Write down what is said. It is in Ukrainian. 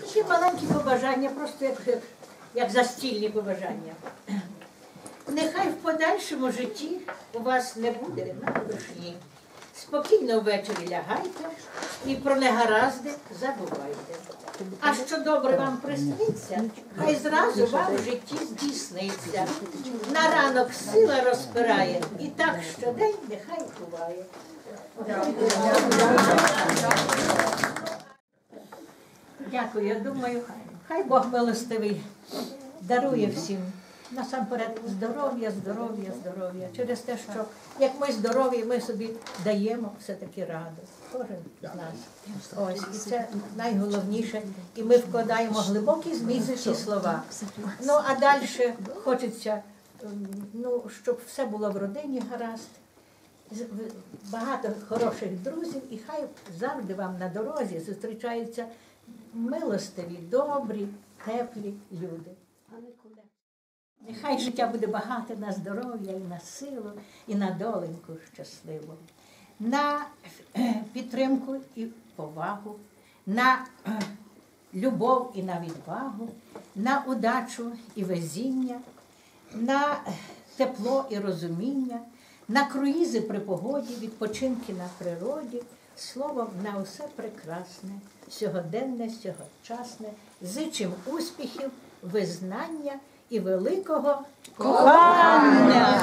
Такі маленькі побажання, просто як, як, як застільні побажання. Нехай в подальшому житті у вас не буде на душі. Спокійно ввечері лягайте і про негаразди забувайте. А що добре вам присниться, хай зразу вам в житті здійсниться. На ранок сила розпирає, і так щодень нехай буває. Дякую, я думаю, хай Бог милостивий дарує всім насамперед здоров'я, здоров'я, здоров'я. Через те, що як ми здорові, ми собі даємо все-таки раду. Кожен з нас. Ось, і це найголовніше. І ми вкладаємо глибокі зміст ці слова. Ну, а далі хочеться, ем, ну, щоб все було в родині гаразд. Багато хороших друзів, і хай завжди вам на дорозі зустрічаються милостиві, добрі, теплі люди. Нехай життя буде багате на здоров'я і на силу, і на доленьку щасливу, на е, підтримку і повагу, на е, любов і на відвагу, на удачу і везіння, на е, тепло і розуміння, на круїзи при погоді, відпочинки на природі, словом, на усе прекрасне, сьогоденне, сьогочасне, зичим успіхів, визнання і великого кохання.